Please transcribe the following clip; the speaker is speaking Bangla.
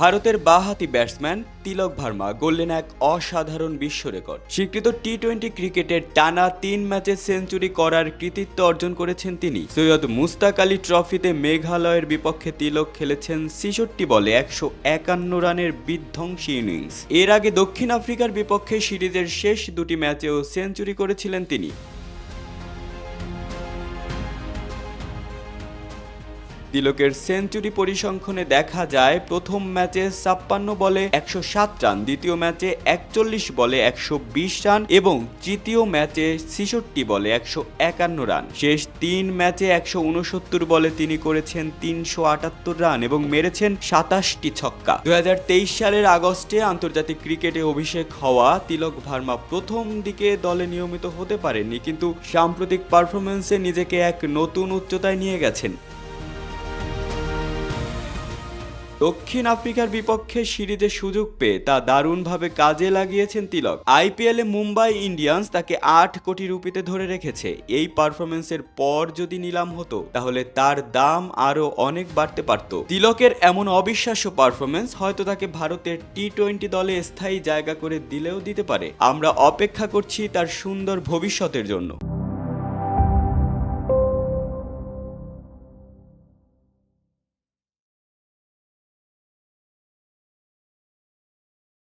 ভারতের বাহাতি ব্যাটসম্যান তিলক ভার্মা গড়লেন এক অসাধারণ বিশ্ব রেকর্ড। স্বীকৃত টি টোয়েন্টি ক্রিকেটের টানা তিন ম্যাচে সেঞ্চুরি করার কৃতিত্ব অর্জন করেছেন তিনি। সৈয়দ মুস্তাক আলী ট্রফিতে মেঘালয়ের বিপক্ষে তিলক খেলেছেন ছেষট্টি বলে একশো একান্ন রানের বিধ্বংসী ইনিংস। এর আগে দক্ষিণ আফ্রিকার বিপক্ষে সিরিজের শেষ দুটি ম্যাচেও সেঞ্চুরি করেছিলেন তিনি। তিলকের সেঞ্চুরি পরিসংখ্যানে দেখা যায়, প্রথম ম্যাচে ছাপ্পান্ন বলে একশো সাত রান, দ্বিতীয় ম্যাচে একচল্লিশ বলে একশো বিশ রান এবং তৃতীয় ম্যাচে ছেষট্টি বলে একশো একান্ন রান। শেষ তিন ম্যাচে একশো উনসত্তর বলে তিনি করেছেন তিনশো আটাত্তর রান এবং মেরেছেন সাতাশটি ছক্কা। দু হাজার তেইশ সালের আগস্টে আন্তর্জাতিক ক্রিকেটে অভিষেক হওয়া তিলক ভার্মা প্রথম দিকে দলে নিয়মিত হতে পারেননি, কিন্তু সাম্প্রতিক পারফরমেন্সে নিজেকে এক নতুন উচ্চতায় নিয়ে গেছেন। দক্ষিণ আফ্রিকার বিপক্ষে সিরিজে সুযোগ পেয়ে তা দারুণভাবে কাজে লাগিয়েছেন তিলক। আইপিএলে মুম্বাই ইন্ডিয়ান্স তাকে আট কোটি রুপিতে ধরে রেখেছে। এই পারফরমেন্সের পর যদি নিলাম হতো, তাহলে তার দাম আরও অনেক বাড়তে পারত। তিলকের এমন অবিশ্বাস্য পারফরমেন্স হয়তো তাকে ভারতের টি টোয়েন্টি দলে স্থায়ী জায়গা করে দিলেও দিতে পারে। আমরা অপেক্ষা করছি তার সুন্দর ভবিষ্যতের জন্য।